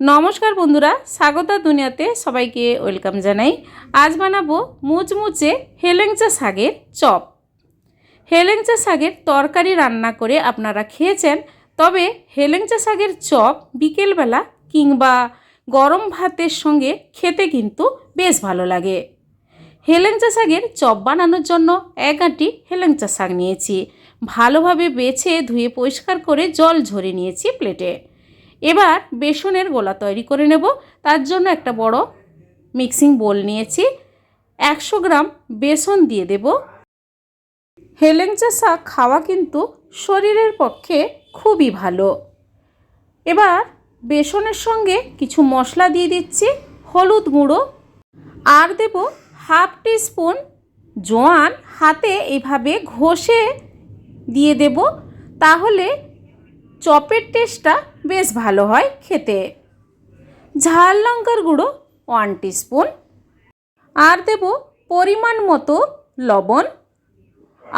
নমস্কার বন্ধুরা, স্বাগতা দুনিয়াতে সবাইকে ওয়েলকাম জানাই। আজ বানাবো মুচমুচে হেলেংচা শাকের চপ। হেলেংচা শাকের তরকারি রান্না করে আপনারা খেয়েছেন, তবে হেলেংচা শাকের চপ বিকেলবেলা কিংবা গরম ভাতের সঙ্গে খেতে কিন্তু বেশ ভালো লাগে। হেলেংচা শাকের চপ বানানোর জন্য এক আঁটি হেলেংচা শাক নিয়েছি। ভালোভাবে বেছে ধুয়ে পরিষ্কার করে জল ঝরে নিয়েছি প্লেটে। এবার বেসনের গোলা তৈরি করে নেব। তার জন্য একটা বড় মিক্সিং বোল নিয়েছি। একশো গ্রাম বেসন দিয়ে দেব। হেলেঞ্চা শাক খাওয়া কিন্তু শরীরের পক্ষে খুবই ভালো। এবার বেসনের সঙ্গে কিছু মশলা দিয়ে দিচ্ছি। হলুদ গুঁড়ো। আর দেব হাফ টি স্পুন জোয়ান। হাতে এভাবে ঘষে দিয়ে দেব। তাহলে চপের টেস্টটা বেশ ভালো হয় খেতে। ঝাল লঙ্কার গুঁড়ো ওয়ান স্পুন আর দেব পরিমাণ মতো লবণ।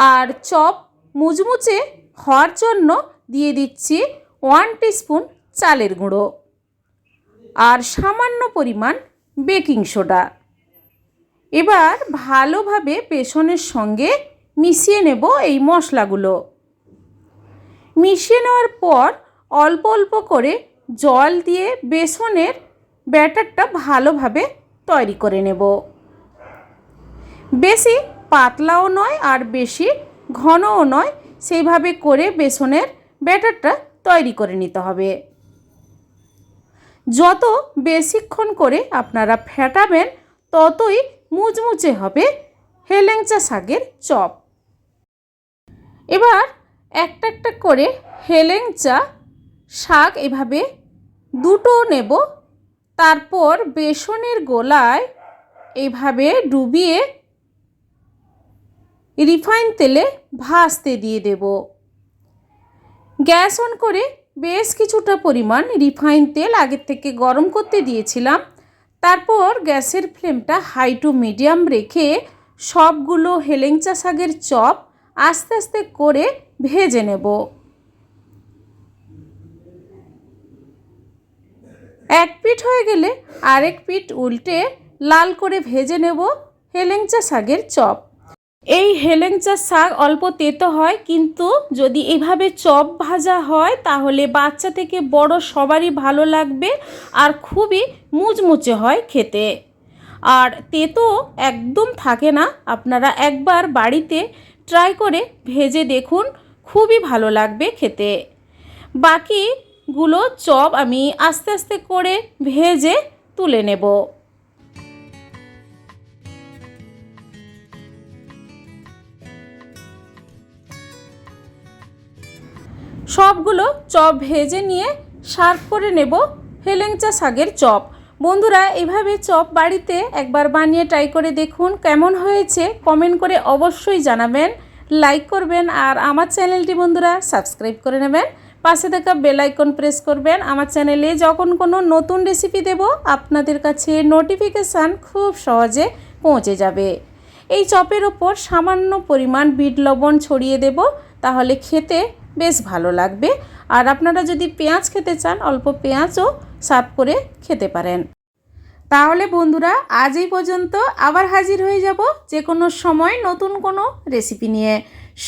আর চপ মুচমুচে হওয়ার জন্য দিয়ে দিচ্ছি ওয়ান স্পুন চালের গুঁড়ো। আর সামান্য পরিমাণ বেকিং সোডা এবার ভালোভাবে বেসনের সঙ্গে মিশিয়ে নেব এই মশলাগুলো। মিশিয়ে নেওয়ার পর অল্প অল্প করে জল দিয়ে বেসনের ব্যাটারটা ভালোভাবে তৈরি করে নেব। বেশি পাতলাও নয় আর বেশি ঘনও নয়, সেইভাবে করে বেসনের ব্যাটারটা তৈরি করে নিতে হবে। যত বেশিক্ষণ করে আপনারা ফেটাবেন, ততই মুচমুচে হবে হেলেংচা শাকের চপ। এবার একটা একটা করে হেলেংচা শাক এভাবে দুটো নেব। তারপর বেসনের গোলায় এইভাবে ডুবিয়ে রিফাইন তেলে ভাজতে দিয়ে দেব। গ্যাস অন করে বেশ কিছুটা পরিমাণ রিফাইন তেল আগের থেকে গরম করতে দিয়েছিলাম। তারপর গ্যাসের ফ্লেমটা হাই টু মিডিয়াম রেখে সবগুলো হেলেংচা শাকের চপ আস্তে আস্তে করে ভেজে নেব। এক পিঠ হয়ে গেলে আরেক পিঠ উল্টে লাল করে ভেজে নেব হেলেংচা শাকের চপ। এই হেলেংচা শাক অল্প তেতো হয়, কিন্তু যদি এভাবে চপ ভাজা হয়, তাহলে বাচ্চা থেকে বড় সবারই ভালো লাগবে আর খুবই মুচমুচে হয় খেতে। আর তেতো একদম থাকে না, আপনারা একবার বাড়িতে ট্রাই করে ভেজে দেখুন, খুবই ভালো লাগবে খেতে। বাকিগুলো চপ আমি আস্তে আস্তে করে ভেজে তুলে নেব। সবগুলো চপ ভেজে নিয়ে সার্ভ করে নেব হেলেংচা শাকের চপ। বন্ধুরা, এভাবে চপ বাড়িতে একবার বানিয়ে ট্রাই করে দেখুন কেমন হয়েছে। কমেন্ট করে অবশ্যই জানাবেন, লাইক করবেন, আর আমার চ্যানেলটি বন্ধুরা সাবস্ক্রাইব করে নেবেন। পাশে থাকা বেল আইকন প্রেস করবেন। আমার চ্যানেলে যখন কোনো নতুন রেসিপি দেব, আপনাদের কাছে নোটিফিকেশান খুব সহজে পৌঁছে যাবে। এই চপের ওপর সামান্য পরিমাণ বিট লবণ ছড়িয়ে দেব, তাহলে খেতে বেশ ভালো লাগবে। আর আপনারা যদি পেঁয়াজ খেতে চান, অল্প পেঁয়াজও সার্ভ করে খেতে পারেন। তাহলে বন্ধুরা, আজ এই পর্যন্ত আবার হাজির হয়ে যাব যে কোনো সময় নতুন কোনো রেসিপি নিয়ে।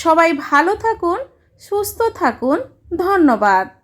সবাই ভালো থাকুন, সুস্থ থাকুন। ধন্যবাদ।